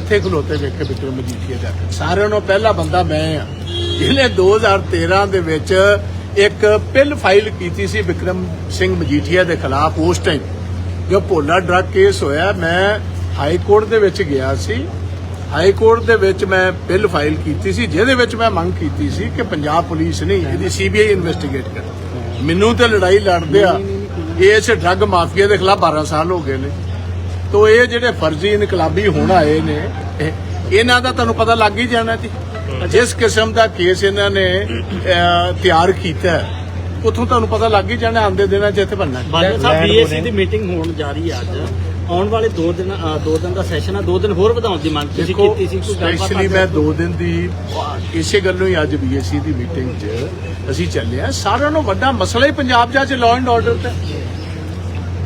ਕਿੱਥੇ ਖਲੋਤੇ ਵੇਖੇ ਵਿਕਰਮ ਮਜੀਠੀਆ ਜਾ ਕੇ। ਸਾਰਿਆਂ ਨੂੰ ਪਹਿਲਾ ਬੰਦਾ ਮੈਂ ਆ। ਜਿਹਨੇ 2013 ਦੇ ਵਿੱਚ ਇੱਕ ਪਿਲ ਫਾਈਲ ਕੀਤੀ ਸੀ ਵਿਕਰਮ ਸਿੰਘ ਮਜੀਠੀਆ ਦੇ ਖਿਲਾਫ ਉਸ ਟਾਈਮ ਜੋ ਭੋਲਾ ਡਰੱਗ ਕੇਸ ਹੋਇਆ ਮੈਂ ਹਾਈ ਕੋਰਟ ਦੇ ਵਿੱਚ ਗਿਆ ਸੀ। ਹਾਈ ਕੋਰਟ ਦੇ ਵਿੱਚ ਮੈਂ ਬਿੱਲ ਫਾਈਲ ਕੀਤੀ ਸੀ ਜਿਹਦੇ ਵਿੱਚ ਮੈਂ ਮੰਗ ਕੀਤੀ ਸੀ ਕਿ ਪੰਜਾਬ ਪੁਲਿਸ ਨਹੀਂ ਇਹਦੀ ਸੀਬੀਆਈ ਇਨਵੈਸਟੀਗੇਟ ਕਰੇ। ਮੈਨੂੰ ਤੇ ਲੜਾਈ ਲੜਦੇ ਆ ਇਸ ਡਰੱਗ ਮਾਫੀਆ ਦੇ ਖਿਲਾਫ 12 ਸਾਲ ਹੋ ਗਏ ਨੇ। ਤੋ ਇਹ ਜਿਹੜੇ ਫਰਜ਼ੀ ਇਨਕਲਾਬੀ ਹੁਣ ਆਏ ਨੇ ਇਹ- ਇਹਨਾਂ ਦਾ ਤੁਹਾਨੂੰ ਪਤਾ ਲੱਗ ਹੀ ਜਾਣਾ ਜੀ। ਜਿਸ ਕਿਸਮ ਦਾ ਕੇਸ ਇਹਨਾਂ ਨੇ ਤਿਆਰ ਕੀਤਾ ਹੈ, ਉੱਥੋਂ ਤੁਹਾਨੂੰ ਪਤਾ ਲੱਗ ਹੀ ਜਾਣਾ ਆਂਦੇ ਦਿਨਾਂ 'ਚ ਇੱਥੇ ਬੰਨਾ ਸਾਹਿਬ ਬੀਏਸੀ ਦੀ ਮੀਟਿੰਗ ਹੋਣ ਜਾ ਰਹੀ ਹੈ ਅੱਜ। ਆਉਣ ਵਾਲੇ 2 ਦਿਨ ਅ, ਦੋ ਦਿਨ ਦਾ ਸੈਸ਼ਨ ਹੈ 2 ਦਿਨ ਹੋਰ ਵਧਾਉਣ ਦੀ ਮੰਗ ਤੁਸੀਂ ਕੀਤੀ ਸੀ ਕੋਈ ਗੱਲਬਾਤ ਸਪੈਸ਼ਲੀ ਮੈਂ 2 ਦਿਨ ਦੀ ਇਸੇ ਗੱਲੋਂ ਹੀ ਅੱਜ ਬੀਐਸਸੀ ਦੀ ਮੀਟਿੰਗ 'ਚ ਅਸੀਂ ਚੱਲੇ ਆ ਸਾਰਿਆਂ ਨੂੰ ਵੱਡਾ ਮਸਲਾ ਹੀ ਪੰਜਾਬ 'ਚ ਲਾਅ ਐਂਡ ਆਰਡਰ ਤੇ।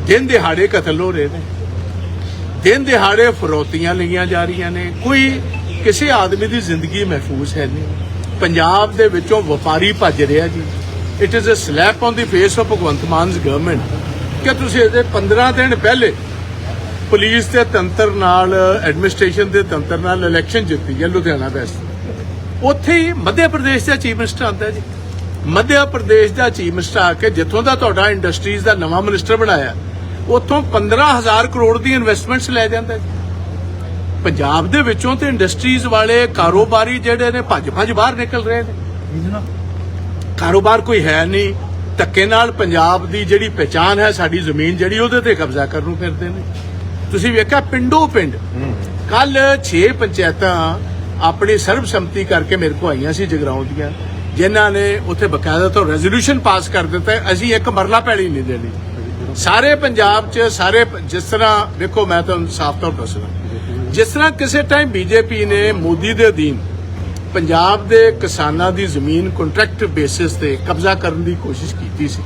ਦਿਨ ਦਿਹਾੜੇ ਕਤਲ ਹੋ ਰਹੇ ਨੇ। ਦਿਨ ਦਿਹਾੜੇ ਫਰੋਤੀਆਂ ਲਈਆਂ ਜਾ ਰਹੀਆਂ ਨੇ। ਕੋਈ ਕਿਸੇ ਆਦਮੀ ਦੀ ਜ਼ਿੰਦਗੀ ਮਹਿਫੂਜ਼ ਹੈ ਨਹੀਂ। ਪੰਜਾਬ ਦੇ ਵਿੱਚੋਂ ਵਪਾਰੀ ਭੱਜ ਰਿਹਾ ਜੀ। It is a slap on the face of Bhagwant Mann's government ਕਿ ਤੁਸੀਂ ਇਹਦੇ 15 ਦਿਨ ਪਹਿਲੇ ਪੁਲਿਸ ਦੇ ਤੰਤਰ ਨਾਲ ਐਡਮਿਨਿਸਟ੍ਰੇਸ਼ਨ ਦੇ ਤੰਤਰ ਨਾਲ ਇਲੈਕਸ਼ਨ ਜਿੱਤੀ ਹੈ ਲੁਧਿਆਣਾ ਵੈਸਟ ਉੱਥੇ ਹੀ ਮੱਧ ਪ੍ਰਦੇਸ਼ ਦਾ ਚੀਫ ਮਿਨਿਸਟਰ ਆਉਂਦਾ ਜੀ। ਮੱਧ ਪ੍ਰਦੇਸ਼ ਦਾ ਚੀਫ ਮਿਨਿਸਟਰ ਆ ਕੇ ਜਿੱਥੋਂ ਦਾ ਤੁਹਾਡਾ ਇੰਡਸਟਰੀਜ਼ ਦਾ ਨਵਾਂ ਮਿਨਿਸਟਰ ਬਣਾਇਆ। ਉੱਥੋਂ 15000 ਕਰੋੜ ਦੀ ਇਨਵੈਸਟਮੈਂਟਸ ਲੈ ਜਾਂਦਾ ਜੀ। ਪੰਜਾਬ ਦੇ ਵਿੱਚੋਂ ਤੇ ਇੰਡਸਟਰੀਜ਼ ਵਾਲੇ ਕਾਰੋਬਾਰੀ ਜਿਹੜੇ ਨੇ ਭੱਜ ਭੱਜ ਬਾਹਰ ਨਿਕਲ ਰਹੇ ਨੇ। ਕਾਰੋਬਾਰ ਕੋਈ ਹੈ ਨਹੀਂ। ਧੱਕੇ ਨਾਲ ਪੰਜਾਬ ਦੀ ਜਿਹੜੀ ਪਛਾਣ ਹੈ, ਸਾਡੀ ਜ਼ਮੀਨ ਜਿਹੜੀ ਉਹਦੇ ਤੇ ਕਬਜ਼ਾ ਕਰਨ ਨੂੰ ਫਿਰਦੇ ਨੇ। ਤੁਸੀਂ ਵੇਖਿਆ ਪਿੰਡੋ ਪਿੰਡ। ਕੱਲ 6 ਪੰਚਾਇਤਾਂ ਆਪਣੀ ਸਰਬਸੰਮਤੀ ਕਰਕੇ ਮੇਰੇ ਕੋ ਆਈਆਂ ਸੀ ਜਗਰਾਉਂ ਦੀਆਂ। ਜਿਨ੍ਹਾਂ ਨੇ ਉੱਥੇ ਬਕਾਇਦਾ ਤੋਂ ਰੈਜ਼ੋਲੂਸ਼ਨ ਪਾਸ ਕਰ ਦਿੱਤਾ। ਅਸੀਂ ਇੱਕ ਮਰਲਾ ਪੈਲੀ ਨਹੀਂ ਦੇਣੀ। ਸਾਰੇ ਪੰਜਾਬ 'ਚ ਸਾਰੇ ਜਿਸ ਤਰ੍ਹਾਂ ਵੇਖੋ ਮੈਂ ਤੁਹਾਨੂੰ ਸਾਫ਼ ਤੌਰ ਦੱਸਣਾ ਜਿਸ ਤਰ੍ਹਾਂ ਕਿਸੇ ਟਾਈਮ ਬੀਜੇਪੀ ਨੇ ਮੋਦੀ ਦੇ ਅਧੀਨ ਪੰਜਾਬ ਦੇ ਕਿਸਾਨਾਂ ਦੀ ਜ਼ਮੀਨ ਕੰਟਰੈਕਟ ਬੇਸਿਸ ਤੇ ਕਬਜ਼ਾ ਕਰਨ ਦੀ ਕੋਸ਼ਿਸ਼ ਕੀਤੀ ਸੀ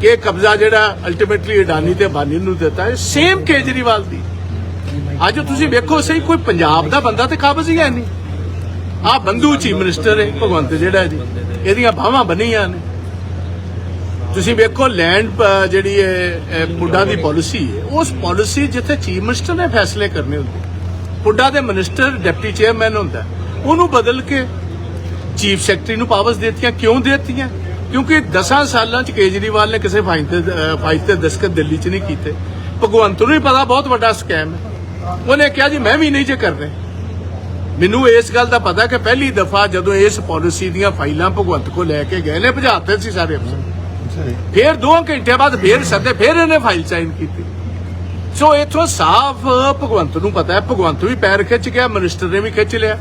ਕਿ ਇਹ ਕਬਜ਼ਾ ਜਿਹੜਾ ਅਲਟੀਮੇਟਲੀ ਅਡਾਨੀ ਤੇ ਬਾਨੀ ਨੂੰ ਦਿੱਤਾ ਹੈ ਸੇਮ ਕੇਜਰੀਵਾਲ ਦੀ। ਅੱਜ ਤੁਸੀਂ ਵੇਖੋ, ਸਹੀ, ਕੋਈ ਪੰਜਾਬ ਦਾ ਬੰਦਾ ਤੇ ਕਾਬਜ਼ ਹੀ ਹੈ ਨਹੀਂ। ਆ ਬੰਦੂ ਚੀਫ ਮਿਨਿਸਟਰ ਹੈ, ਭਗਵੰਤ ਜਿਹੜਾ ਜੀ, ਇਹਦੀਆਂ ਬਾਹਾਂ ਬਣੀਆਂ ਨੇ। ਤੁਸੀਂ ਵੇਖੋ ਲੈਂਡ ਜਿਹੜੀ ਹੈ ਪੁੱਡਾ ਦੀ ਪਾਲਿਸੀ ਹੈ ਉਸ ਪਾਲਿਸੀ ਜਿੱਥੇ ਚੀਫ ਮਿਨਿਸਟਰ ਨੇ ਫੈਸਲੇ ਕਰਨੇ ਹੁੰਦੇ ਪੁੱਡਾ ਦੇ ਮਿਨਿਸਟਰ ਡਿਪਟੀ ਚੇਅਰਮੈਨ ਹੁੰਦਾ ਉਹਨੂੰ ਬਦਲ ਕੇ ਚੀਫ ਸੈਕਟਰੀ ਨੂੰ ਪਾਵਰਸ ਦਿੱਤੀਆਂ ਕਿਉਂ ਦਿੱਤੀਆਂ? ਕਿਉਂਕਿ 10 ਸਾਲਾਂ ਚ ਕੇਜਰੀਵਾਲ ਨੇ ਕਿਸੇ ਫਾਈਲ ਤੇ ਅਹ, ਫਾਈਲ ਤੇ ਦਸਤਖਤ ਦਿੱਲੀ ਚ ਨਹੀਂ ਕੀਤੇ। ਭਗਵੰਤ ਨੂੰ ਹੀ ਪਤਾ ਬਹੁਤ ਵੱਡਾ ਸਕੈਮ ਹੈ। ਉਹਨੇ ਕਿਹਾ ਜੀ ਮੈਂ ਵੀ ਨਹੀਂ ਜੇ ਕਰਨੇ ਮੈਨੂੰ ਇਸ ਗੱਲ ਦਾ ਪਤਾ ਕਿ ਪਹਿਲੀ ਦਫਾ ਜਦੋਂ ਇਸ ਪਾਲਿਸੀ ਦੀਆਂ ਫਾਈਲਾਂ ਭਗਵੰਤ ਕੋ ਲੈ ਕੇ ਗਏ ਨੇ ਭਜਾਤੇ ਸੀ ਸਾਰੇ ਅਫਸਰ। ਫਿਰ 2 ਘੰਟੇ ਬਾਅਦ ਫਿਰ ਸੱਦੇ, ਫਿਰ ਇਹਨੇ ਫਾਈਲ ਸਾਈਨ ਕੀਤੀ। ਸੋ ਇਥੋਂ ਸਾਫ਼ ਭਗਵੰਤ ਨੂੰ ਪਤਾ ਹੈ, ਭਗਵੰਤ ਵੀ ਪੈਰ ਖਿੱਚ ਗਿਆ ਮਿਨਿਸਟਰ ਨੇ ਵੀ ਖਿੱਚ ਲਿਆ।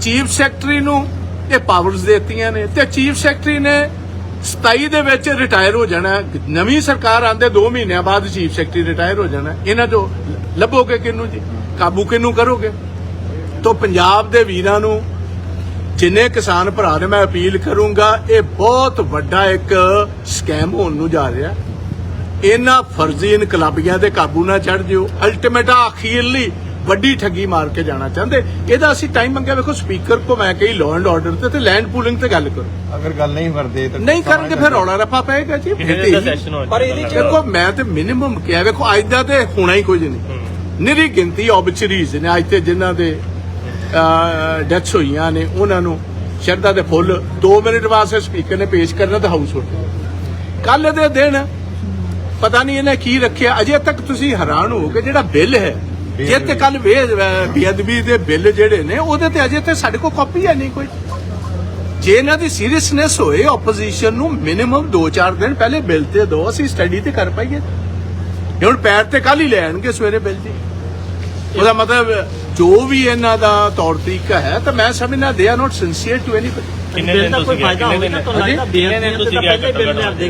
ਚੀਫ ਸੈਕਟਰੀ ਨੂੰ ਇਹ ਪਾਵਰਸ ਦਿੱਤੀਆਂ ਨੇ ਤੇ ਚੀਫ ਸੈਕਟਰੀ ਨੇ 27 ਦੇ ਵਿੱਚ ਰਿਟਾਇਰ ਹੋ ਜਾਣਾ ਨਵੀਂ ਸਰਕਾਰ ਆਂਦੇ 2 ਮਹੀਨਿਆਂ ਬਾਅਦ ਚੀਫ ਸੈਕਟਰੀ ਰਿਟਾਇਰ ਹੋ ਜਾਣਾ ਇਹਨਾਂ ਤੋਂ ਲੱਭੋਗੇ ਕਿਹਨੂੰ ਜੀ? ਕਾਬੂ ਕਿਹਨੂੰ ਕਰੋਗੇ? ਤੋਂ ਪੰਜਾਬ ਦੇ ਵੀਰਾਂ ਨੂੰ ਜਿੰਨੇ ਕਿਸਾਨ ਭਰਾ ਨੇ ਮੈਂ ਅਪੀਲ ਕਰੂੰਗਾ ਇਹ ਬਹੁਤ ਵੱਡਾ ਇੱਕ ਸਕੈਮ ਹੋਣ ਨੂੰ ਜਾ ਰਿਹਾ। ਇਹਨਾਂ ਫਰਜ਼ੀ ਇਨਕਲਾਬੀਆਂ ਦੇ ਕਾਬੂ ਨਾ ਚੜ ਜਿਓ। ਅਲਟੀਮੇਟ ਅਖੀਰਲੀ ਵੱਡੀ ਠੱਗੀ ਮਾਰ ਕੇ ਜਾਣਾ ਚਾਹੁੰਦੇ। ਇਹਦਾ ਅਸੀਂ ਟਾਈਮ ਮੰਗਿਆ ਵੇਖੋ ਸਪੀਕਰ ਕੋ ਮੈਂ ਕਹੀ ਲਾਅ ਐਂਡ ਆਰਡਰ ਤੇ ਤੇ ਲੈਂਡ ਪੂਲਿੰਗ ਤੇ ਗੱਲ ਕਰੋ। ਅਗਰ ਗੱਲ ਨਹੀਂ ਕਰਦੇ ਤਾਂ ਨਹੀਂ ਕਰਨਗੇ ਫਿਰ ਰੌਲਾ ਰੱਪਾ ਪਏਗਾ ਜੀ। ਪਰ ਇਹਦੇ ਚ ਦੇਖੋ ਮੈਂ ਤੇ ਮਿਨੀਮਮ ਕਿਹਾ ਵੇਖੋ ਅੱਜ ਦਾ ਤੇ ਹੋਣਾ ਹੀ ਕੁਝ ਨਹੀਂ। ਨਿਰੀ ਗਿਣਤੀ ਆਬਚਰੀਜ਼ ਨੇ ਅੱਜ ਤੇ ਜਿਨ੍ਹਾਂ ਦੇ ਡੈਥਸ ਹੋਈਆਂ ਨੇ ਉਹਨਾਂ ਨੂੰ ਸ਼ਰਧਾ ਦੇ ਫੁੱਲ। 2 ਮਿੰਟ ਵਾਸਤੇ ਸਪੀਕਰ ਨੇ ਪੇਸ਼ ਕਰਨਾ ਤਾਂ ਹਾਊਸ ਉੱਠ ਕੱਲ ਦੇ ਦਿਨ ਪਤਾ ਨਹੀਂ ਇਹਨੇ ਕੀ ਰੱਖਿਆ। ਅਜੇ ਤੱਕ ਤੁਸੀਂ ਹੈਰਾਨ ਹੋਗੇ ਜਿਹੜਾ ਬਿੱਲ ਹੈ। ਜੇ ਤੇ ਕੱਲ ਬੇਅਦਬੀ ਦੇ ਬਿੱਲ ਜਿਹੜੇ ਨੇ ਉਹਦੇ ਤੇ ਅਜੇ ਤੇ ਸਾਡੇ ਕੋਲ ਕਾਪੀ ਹੈ ਨਹੀਂ ਕੋਈ। ਜੇ ਇਹਨਾਂ ਦੀ ਸੀਰੀਅਸਨੈਸ ਹੋਏ ਆਪੋਜੀਸ਼ਨ ਨੂੰ ਮਿਨੀਮਮ 2-4 ਦਿਨ ਪਹਿਲੇ ਬਿੱਲ ਤੇ ਦੋ ਅਸੀਂ ਸਟੱਡੀ ਤੇ ਕਰ ਪਾਈਏ। ਹੁਣ ਪੈਰ ਤੇ ਕੱਲ ਹੀ ਲੈ ਆਣਗੇ ਸਵੇਰੇ ਬਿੱਲ ਜੀ। ਉਹਦਾ ਮਤਲਬ ਜੋ ਵੀ ਇਹਨਾਂ ਦਾ ਤੌਰ ਤਰੀਕਾ ਹੈ ਤਾਂ ਮੈਂ ਸਮਝਣਾ they are not sincere to anybody ਕਿੰਨੇ ਦਿਨ ਤੁਸੀਂ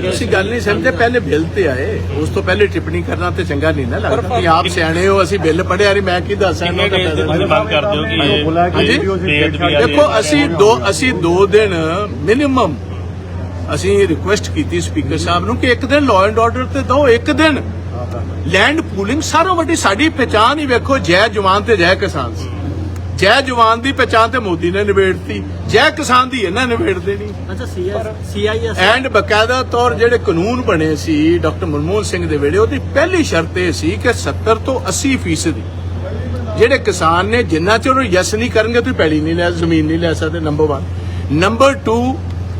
ਤੁਸੀਂ ਗੱਲ ਨਹੀਂ ਸਮਝਦੇ ਪਹਿਲੇ ਬਿੱਲ ਤੇ ਆਏ। ਉਸ ਤੋਂ ਪਹਿਲੇ ਟਿੱਪਣੀ ਕਰਨਾ ਤੇ ਚੰਗਾ ਨਹੀਂ ਨਾ ਲੱਗਦਾ। ਤੁਸੀਂ ਆਪ ਸਿਆਣੇ ਹੋ ਅਸੀਂ ਬਿੱਲ ਪੜਿਆ ਨਹੀਂ ਮੈਂ ਕੀ ਦੱਸਾਂ ਕਿੰਨੇ ਇਹਨਾਂ ਦਾ ਡੇਜ਼ ਫਾਇਦਾ। ਤੁਸੀਂ ਮੰਗ ਕਰਦੇ ਹੋ ਕਿ ਇਹ ਹਾਂਜੀ? ਬੇਅਦਬੀ ਵਾਲੀ- ਦੇਖੋ ਅਸੀਂ ਦੋ ਅਸੀਂ ਦੋ ਦਿਨ ਮਿਨੀਮਮ ਅਸੀਂ ਰਿਕੁਐਸਟ ਕੀਤੀ ਸਪੀਕਰ ਸਾਹਿਬ ਨੂੰ ਕਿ ਇੱਕ ਦਿਨ ਲਾਅ ਐਂਡ ਆਰਡਰ ਤੇ ਦੋ ਇੱਕ ਦਿਨ। ਲੈਂਡ ਪੂਲਿੰਗ ਸਾਰੋਂ ਵੱਡੀ ਸਾਡੀ ਪਛਾਣ ਹੀ ਵੇਖੋ ਜੈ ਜਵਾਨ ਤੇ ਜੈ ਕਿਸਾਨ ਸੀ। ਜੈ ਜਵਾਨ ਦੀ ਪਛਾਣ ਤੇ ਮੋਦੀ ਨੇ ਨਿਬੇੜਤੀ ਜੈ ਕਿਸਾਨ ਦੀ ਇਹਨਾਂ ਨਿਬੇੜ ਦੇਣੀ ਅੱਛਾ ਸੀਆਈਐਸ ਐਂਡ ਬਕਾਇਦਾ ਤੌਰ ਜਿਹੜੇ ਕਾਨੂੰਨ ਬਣੇ ਸੀ ਡਾਕਟਰ ਮਨਮੋਹਨ ਸਿੰਘ ਦੇ ਵੇਲੇ ਉਹਦੀ ਪਹਿਲੀ ਸ਼ਰਤ ਇਹ ਸੀ ਕਿ 70 ਤੋਂ 80% ਜਿਹੜੇ ਕਿਸਾਨ ਨੇ ਜਿੰਨਾ ਚਿਰ ਉਹ ਯਸ ਨਹੀਂ ਕਰਨਗੇ ਤੁਸੀਂ ਪੈਲੀ ਨਹੀਂ ਲੈ ਜ਼ਮੀਨ ਨਹੀਂ ਲੈ ਸਕਦੇ ਨੰਬਰ 1 ਨੰਬਰ 2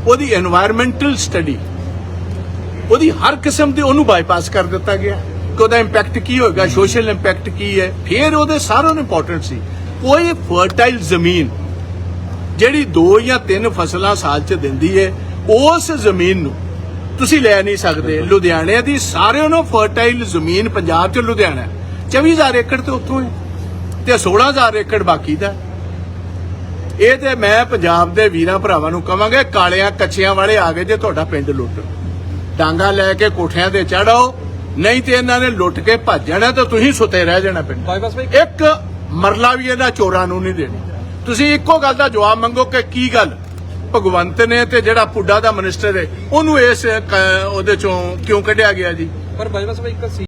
ਉਹਦੀ এনवायरमेंटਲ ਸਟੱਡੀ ਉਹਦੀ ਹਰ ਕਿਸਮ ਦੀ ਉਹਨੂੰ ਬਾਈਪਾਸ ਕਰ ਦਿੱਤਾ ਗਿਆ। ਕਿ ਉਹਦਾ ਇੰਪੈਕਟ ਕੀ ਹੋਏਗਾ? ਸੋਸ਼ਲ ਇੰਪੈਕਟ ਕੀ ਹੈ? ਫਿਰ ਉਹਦੇ ਸਾਰਿਆਂ ਨੂੰ ਇੰਪੋਰਟੈਂਟ ਸੀ। ਕੋਈ ਫਰਟਾਈਲ ਜ਼ਮੀਨ ਜਿਹੜੀ ਦੋ ਜਾਂ ਤਿੰਨ ਫਸਲਾਂ ਸਾਲ ਚ ਦਿੰਦੀ ਹੈ ਉਸ ਜ਼ਮੀਨ ਨੂੰ ਤੁਸੀਂ ਲੈ ਨਹੀਂ ਸਕਦੇ। ਲੁਧਿਆਣੇ ਦੀ ਸਾਰਿਆਂ ਨੂੰ ਫਰਟਾਈਲ ਜ਼ਮੀਨ ਪੰਜਾਬ ਚ ਲੁਧਿਆਣਾ ਹੈ। 24000 ਏਕੜ ਤੇ ਉੱਥੋਂ ਹੈ ਤੇ 16000 ਏਕੜ ਬਾਕੀ ਦਾ ਇਹ ਤੇ ਮੈਂ ਪੰਜਾਬ ਦੇ ਵੀਰਾਂ ਭਰਾਵਾਂ ਨੂੰ ਕਵਾਂਗਾ ਕਾਲਿਆਂ ਕੱਚਿਆਂ ਵਾਲੇ ਆ ਗਏ ਜੇ ਤੁਹਾਡਾ ਪਿੰਡ ਲੁੱਟ। ਡਾਂਗਾ ਲੈ ਕੇ ਕੋਠਿਆਂ ਤੇ ਚੜਾਓ ਨਹੀਂ ਤੇ ਇਹਨਾਂ ਨੇ ਲੁੱਟ ਕੇ ਭੱਜ ਜਾਣਾ ਤੇ ਤੁਸੀਂ ਸੁੱਤੇ ਰਹਿ ਜਾਣਾ ਪਿੰਡ। ਇੱਕ ਮਰਲਾ ਵੀ ਇਹਨਾਂ ਚੋਰਾਂ ਨੂੰ ਨਹੀਂ ਦੇਣੀ। ਤੁਸੀਂ ਇੱਕੋ ਗੱਲ ਦਾ ਜਵਾਬ ਮੰਗੋ ਕਿ ਕੀ ਗੱਲ? ਭਗਵੰਤ ਨੇ ਤੇ ਜਿਹੜਾ ਪੁੱਡਾ ਦਾ ਮਿਨਿਸਟਰ ਹੈ ਉਹਨੂੰ ਇਸ ਉਹਦੇ ਚੋਂ ਕਿਉਂ ਕੱਢਿਆ ਗਿਆ ਜੀ? ਪਰ ਬਾਈਪਾਸ ਭਾਈ ਇੱਕ